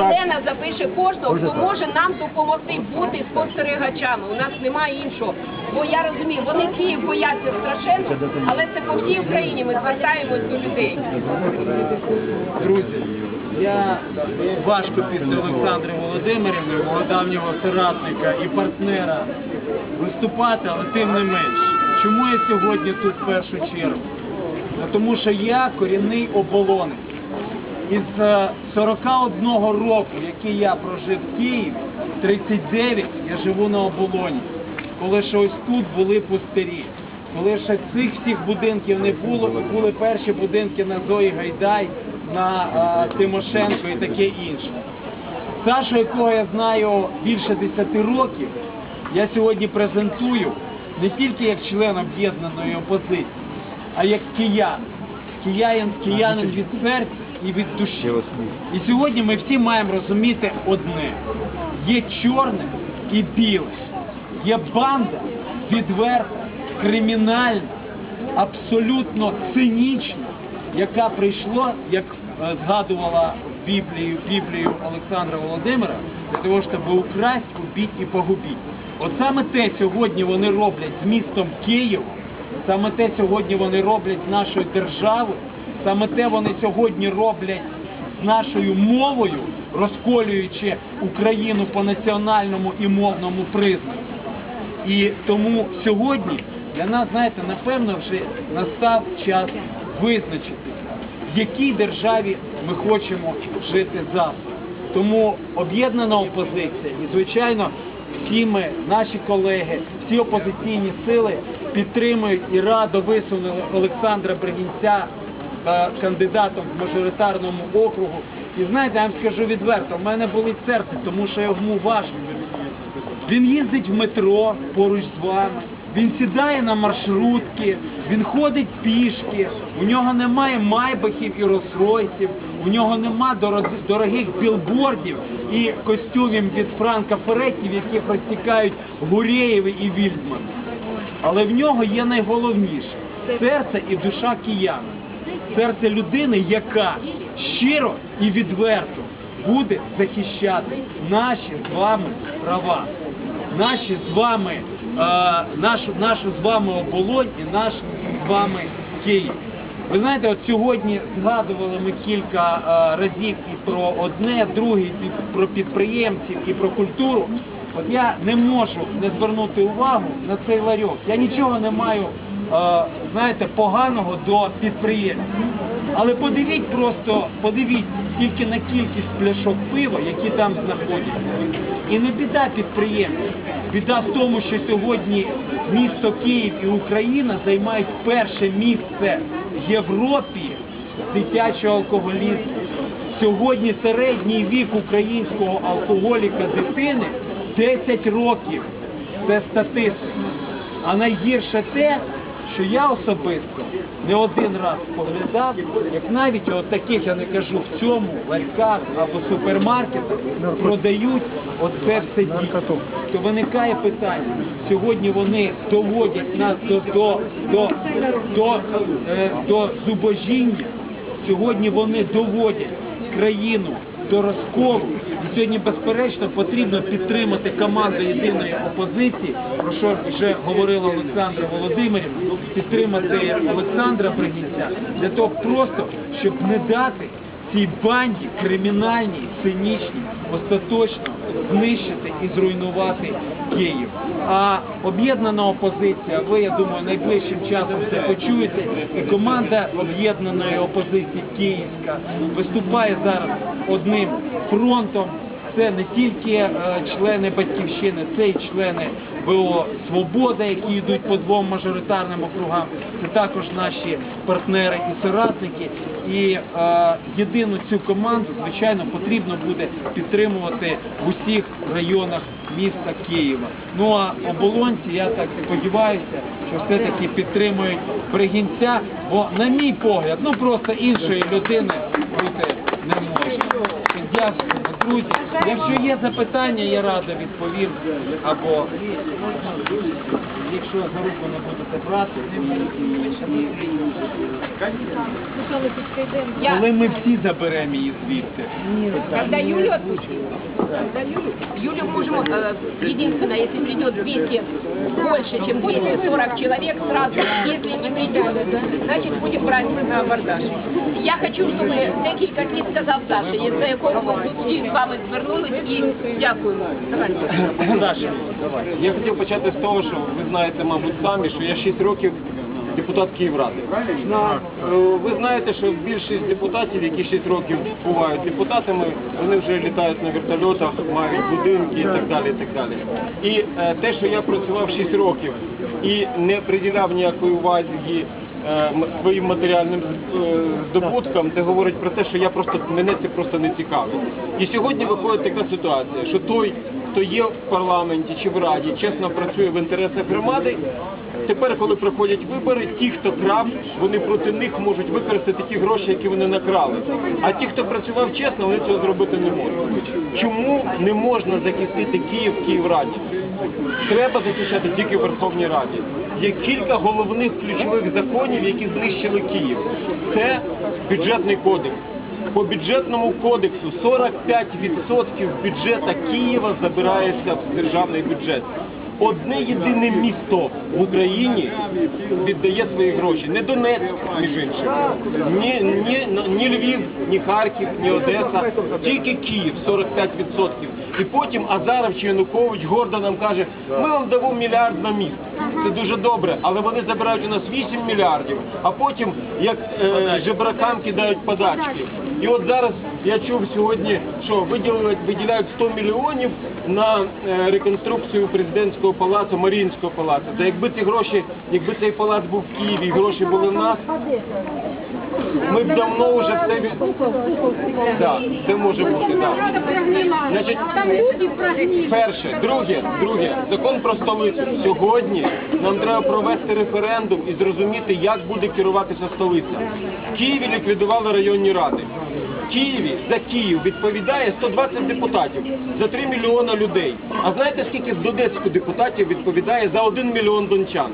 Олена запише кожного, хто може нам допомогти бути спостерігачами. У нас немає іншого. Бо я розумію, вони Київ бояться страшенно, але це по всій Україні. Ми звертаємось до людей. Друзі, я важко після Олександра Володимирівни, мого давнього соратника і партнера, виступати, але тим не менш. Чому я сьогодні тут в першу чергу? Тому що я корінний оболонець. Із е, 41 року, який я прожив в Києві, 39 я живу на оболоні. Коли ще ось тут були пустирі, коли ще цих всіх будинків не було, були перші будинки на Зої Гайдай, на е, Тимошенко і таке інше. Сашу, якого я знаю більше 10 років, я сьогодні презентую не тільки як член об'єднаної опозиції, а як киян. Киянин, киянин від серця і від душі. І сьогодні ми всі маємо розуміти одне: є чорне і біле, є банда відверта, кримінальна, абсолютно цинічна, яка прийшла, як е, згадувала Біблію, Біблію Олександра Володимира, для того, щоб украсть, убити і погубити. От саме те сьогодні вони роблять з містом Києвом, саме те сьогодні вони роблять з нашою державою, саме те вони сьогодні роблять з нашою мовою, розколюючи Україну по національному і мовному признаку. І тому сьогодні для нас, знаєте, напевно, вже настав час визначитися, в якій державі ми хочемо жити завтра. Тому об'єднана опозиція і, звичайно, всі ми, наші колеги, всі опозиційні сили підтримують і радо висунули Олександра Бригінця кандидатом в мажоритарному округу. І знаєте, я вам скажу відверто, в мене болить серце, тому що йому важко. Він їздить в метро поруч з вами, він сідає на маршрутки, він ходить пішки, у нього немає майбахів і розройців, у нього нема дорог- дорогих білбордів і костюмів від Франка Феретті, в яких розтікають Гурєєви і Вільдман. Але в нього є найголовніше серце і душа кияна. Серце людини, яка щиро і відверто буде захищати наші з вами права, наші з вами, е, нашу, нашу з вами оболонь і наш з вами Київ. Ви знаєте, от сьогодні згадували ми кілька е, разів і про одне, друге, і про підприємців, і про культуру. От я не можу не звернути увагу на цей ларьок. Я нічого не маю, знаєте, поганого до підприємців. Але подивіть просто, подивіться тільки на кількість пляшок пива, які там знаходяться. І не біда підприємців. Біда в тому, що сьогодні місто Київ і Україна займають перше місце в Європі дитячого алкоголізму. Сьогодні середній вік українського алкоголіка дитини 10 років. Це статистика. А найгірше те, що я особисто не один раз поглядав, як навіть от таких, я не кажу, в цьому ларьках або супермаркетах продають оце все дійсно. То виникає питання. Сьогодні вони доводять нас до, до, до, до, е, до зубожіння. Сьогодні вони доводять країну до розколу. Сьогодні, безперечно, потрібно підтримати команду єдиної опозиції, про що вже говорила Олександра Володимирівна, підтримати Олександра Бригінця для того просто, щоб не дати цій банді кримінальній, цинічній, остаточно знищити і зруйнувати Київ. А об'єднана опозиція, ви, я думаю, найближчим часом це почуєте. І команда об'єднаної опозиції Київська виступає зараз одним фронтом. Це не тільки е, члени батьківщини, це й члени ВО Свобода, які йдуть по двом мажоритарним округам. Це також наші партнери і соратники. І е, єдину цю команду, звичайно, потрібно буде підтримувати в усіх районах міста Києва. Ну а оболонці, я так сподіваюся, що все-таки підтримують Бригінця, бо, на мій погляд, ну просто іншої людини бути не можу. Дякую. друзі, якщо є запитання, я радо відповім. Або якщо за руку не будете брати, Я, коли ми всі заберемо її звідти. когда Юлю отпустим, когда Юлю, Юлю можем, э, единственное, если придет 200, больше, чем 240 человек сразу, если не придет, значит будем брать на абордаж. Я хочу, щоб декілька слів сказав Саша, за якого ми з вами звернулись і дякуємо. Давайте. Саша, Я хотів почати з того, що ви знаєте, мабуть, самі, що я 6 років депутат Київради. Е, Ви знаєте, що більшість депутатів, які 6 років бувають депутатами, вони вже літають на вертольотах, мають будинки і так далі. І, так далі. і е, те, що я працював 6 років і не приділяв ніякої уваги е, своїм матеріальним здобуткам, це говорить про те, що я просто мене це просто не цікавить. І сьогодні виходить така ситуація, що той, хто є в парламенті чи в раді, чесно працює в інтересах громади. Тепер, коли проходять вибори, ті, хто крав, вони проти них можуть використати ті гроші, які вони накрали. А ті, хто працював чесно, вони цього зробити не можуть. Чому не можна захистити Київ Київраді? Треба захищати тільки в Верховній Раді. Є кілька головних ключових законів, які знищили Київ. Це бюджетний кодекс. По бюджетному кодексу 45% бюджета Києва забирається в державний бюджет. Одне єдине місто в Україні віддає свої гроші. Не Донецьк, між іншим, ні, ні, ні Львів, ні Харків, ні Одеса, тільки Київ 45%. І потім Азаров чи Янукович гордо нам каже, ми вам дамо мільярд на міст. Це дуже добре, але вони забирають у нас 8 мільярдів, а потім як е, жебракам кидають подачки. І от зараз я чув сьогодні, що виділили, виділяють 100 мільйонів на е, реконструкцію президентського палацу, Маріїнського палацу. Та якби ці гроші, якби цей палац був в Києві і гроші були в нас, ми б давно вже все від... Це може бути, так. Значить, перше, друге, друге, закон про столицю. Сьогодні нам треба провести референдум і зрозуміти, як буде керуватися столиця. В Києві ліквідували районні ради. Києві за Київ відповідає 120 депутатів за 3 мільйона людей. А знаєте, скільки в Донецьку депутатів відповідає за 1 мільйон дончан?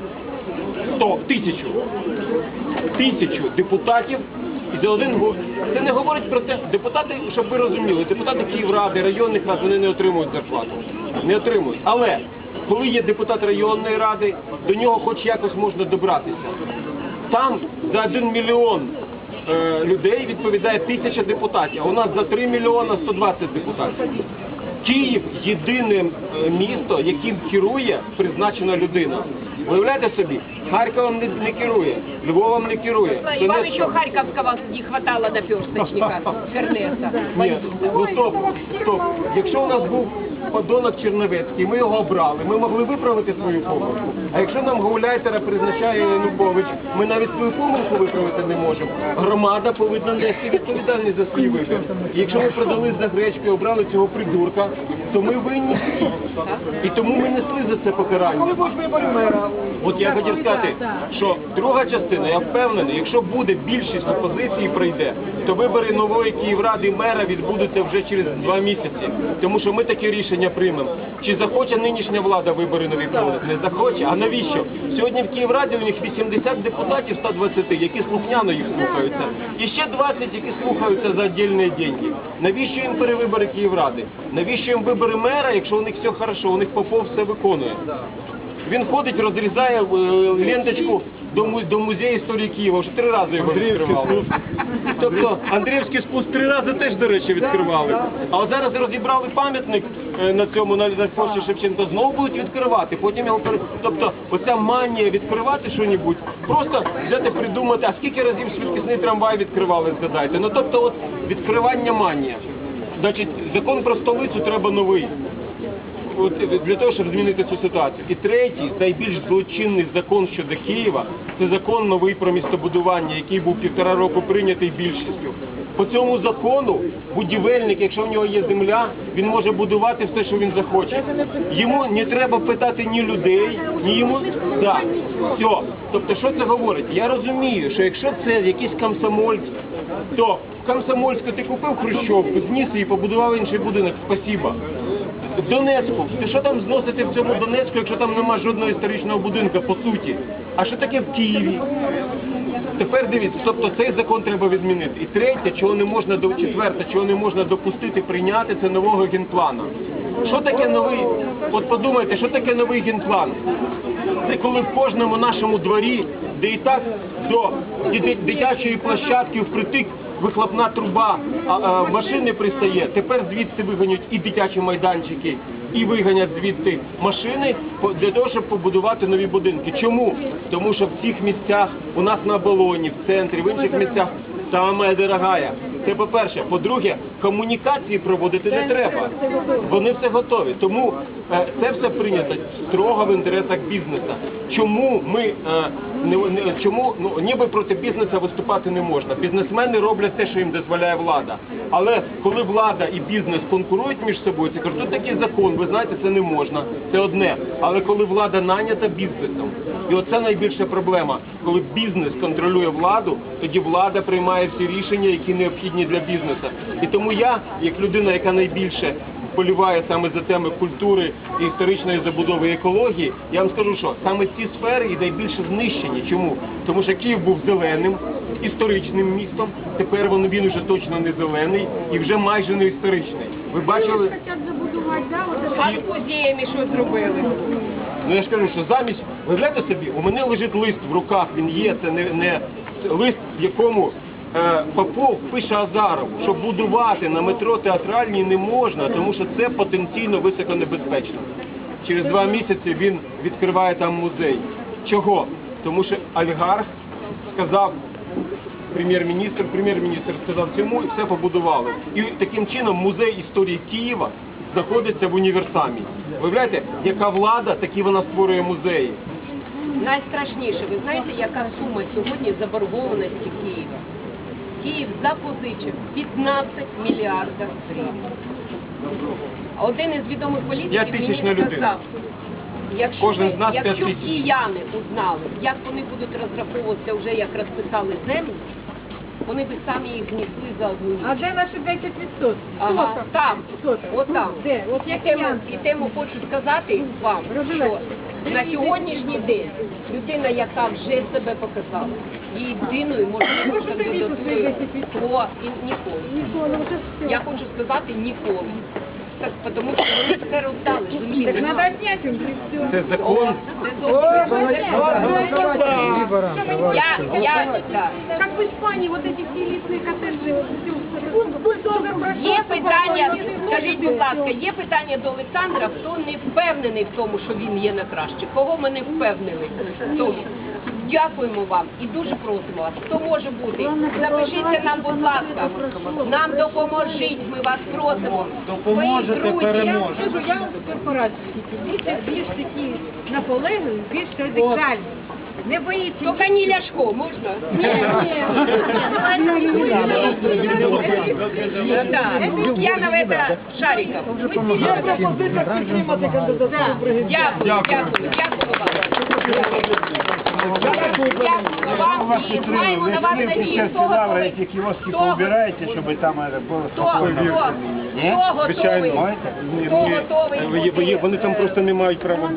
100, тисячу. Тисячу депутатів і за один. Це не говорить про те, депутати, щоб ви розуміли, депутати Київради, районних рад, вони не отримують зарплату. Не отримують. Але коли є депутат районної ради, до нього хоч якось можна добратися. Там за 1 мільйон людей відповідає тисяча депутатів, а у нас за 3 мільйона 120 депутатів. Київ єдине е, місто, яким керує призначена людина. Уявляєте собі, Харковом не, не керує, Львовом не керує. И вам еще Харьковского не хватало до персточника Фернеса. Ні, ну стоп, стоп. Якщо у нас був подонок Черновецький, ми його обрали, ми могли виправити свою помилку. А якщо нам гауляйтера призначає Янукович, ми навіть свою помилку виправити не можемо. Громада повинна нести відповідальність за свій вибір. І якщо ми продали за гречку і обрали цього придурка, то ми винні всі. І тому ми несли за це покарання. От я хотів сказати, що друга частина, я впевнений, якщо буде більшість опозиції прийде, то вибори нової Київради мера відбудуться вже через два місяці. Тому що ми таке рішення приймемо. Чи захоче нинішня влада вибори нові проводити? Не захоче. А навіщо? Сьогодні в Київраді у них 80 депутатів 120, які слухняно їх слухаються. І ще 20, які слухаються за отдельні деньги. Навіщо їм перевибори Київради? Навіщо їм вибори мера, якщо у них все хорошо, у них Попов все виконує? Він ходить, розрізає е, ленточку до, му- до музею історії Києва. Вже три рази його відкривали. Тобто Андріївський спуск три рази теж, до речі, відкривали. А от зараз розібрали пам'ятник е, на цьому на, на площі Шевченка, знову будуть відкривати. Потім його пере... Тобто оця манія відкривати що-небудь, просто взяти придумати, а скільки разів швидкісний трамвай відкривали, згадайте. Ну тобто от відкривання манія. Значить, закон про столицю треба новий. Для того, щоб змінити цю ситуацію. І третій, найбільш злочинний закон щодо Києва, це закон новий про містобудування, який був півтора року прийнятий більшістю. По цьому закону будівельник, якщо в нього є земля, він може будувати все, що він захоче. Йому не треба питати ні людей, ні йому да. все. Тобто, що це говорить? Я розумію, що якщо це якісь комсомольці, то в Комсомольську ти купив хрущовку, зніс її, побудував інший будинок, спасіба. В Донецьку, ти що там зносити в цьому Донецьку, якщо там нема жодного історичного будинку, по суті? А що таке в Києві? Тепер дивіться, тобто цей закон треба відмінити. І третє, чого не можна до четверте, чого не можна допустити прийняти, це нового генплану. Що таке новий? От подумайте, що таке новий генплан? Це коли в кожному нашому дворі, де і так до дитячої площадки впритик вихлопна труба, а, а машини пристає, тепер звідси виганять і дитячі майданчики, і виганять звідти машини по- для того, щоб побудувати нові будинки. Чому? Тому що в цих місцях у нас на Болоні, в центрі, в інших місцях саме дорогая. Це по-перше. По-друге, комунікації проводити не треба. Вони все готові. Тому е, це все прийнято строго в інтересах бізнесу. Чому ми е, не, не- чому ну ніби проти бізнесу виступати не можна? Бізнесмени роблять те, що їм дозволяє влада. Але коли влада і бізнес конкурують між собою, це кажуть, тут такий закон, ви знаєте, це не можна. Це одне. Але коли влада нанята бізнесом, і оце найбільша проблема. Коли бізнес контролює владу, тоді влада приймає всі рішення, які необхідні для бізнесу. І тому я, як людина, яка найбільше вболіває саме за теми культури і історичної забудови і екології, я вам скажу, що саме ці сфери і найбільше знищені. Чому? Тому що Київ був зеленим, історичним містом. Тепер він, він уже точно не зелений і вже майже не історичний. Ви бачили? Вот это. А з музеями що зробили? Ну я ж кажу, що замість, виявляєте собі, у мене лежить лист в руках, він є, це не, не лист, в якому Попов пише Азаров, що будувати на метро театральній не можна, тому що це потенційно високонебезпечно. Через два місяці він відкриває там музей. Чого? Тому що олігарх сказав прем'єр-міністр, прем'єр-міністр сказав цьому все побудували. І таким чином музей історії Києва знаходиться в універсамі. Виявляєте, яка влада, такі вона створює музеї. Найстрашніше, ви знаєте, яка сума сьогодні заборгованості Києва? Київ запозичив 15 мільярдів гривень. А Один із відомих політиків мені сказав, якщо, Кожен з нас якщо кияни узнали, як вони будуть розраховуватися вже як розписали землю, вони би самі їх знесли за одну ніч. А де наші 10%? Ага, Хто там, Хто там? от там. Де? От і тему хочу сказати вам, що на сьогоднішній день людина, яка вже себе показала, її єдиною може бути кандидатурою по і ніколи. Ніколи, вже все. Я хочу сказати ніколи. Так, тому що вони все роздали. Так розумієте? надо отнять им, и все. Це закон. Це зовсім я, я, да. Как в Испании, вот эти все элитные коттеджи, вот все. Є питання, скажіть, будь ласка, є питання до Олександра, хто не впевнений в тому, що він є на краще? Кого ми не впевнили в тому? Дякуємо вам і дуже просимо вас. Хто може бути? Запишіться нам, будь ласка. Нам допоможіть, ми вас просимо. Допоможете, Свої друзі. переможете. Скажу, я вам з корпорації. Більш такі наполегливі, більш радикальні. Не боїться. Тільки не Ляшко, можна? Да. Лукьянов это Шариков. Я пропозиція підтримати кандидатуру Дякую, дякую, дякую вам. Дякую вам і маємо на вас надію. Хто готовий? эти киоски Хто- поубираете, чтобы там это было Хто, спокойно. хто, Нет? хто готовий? Звичайно. Хто готовий? Вони там просто не мають права.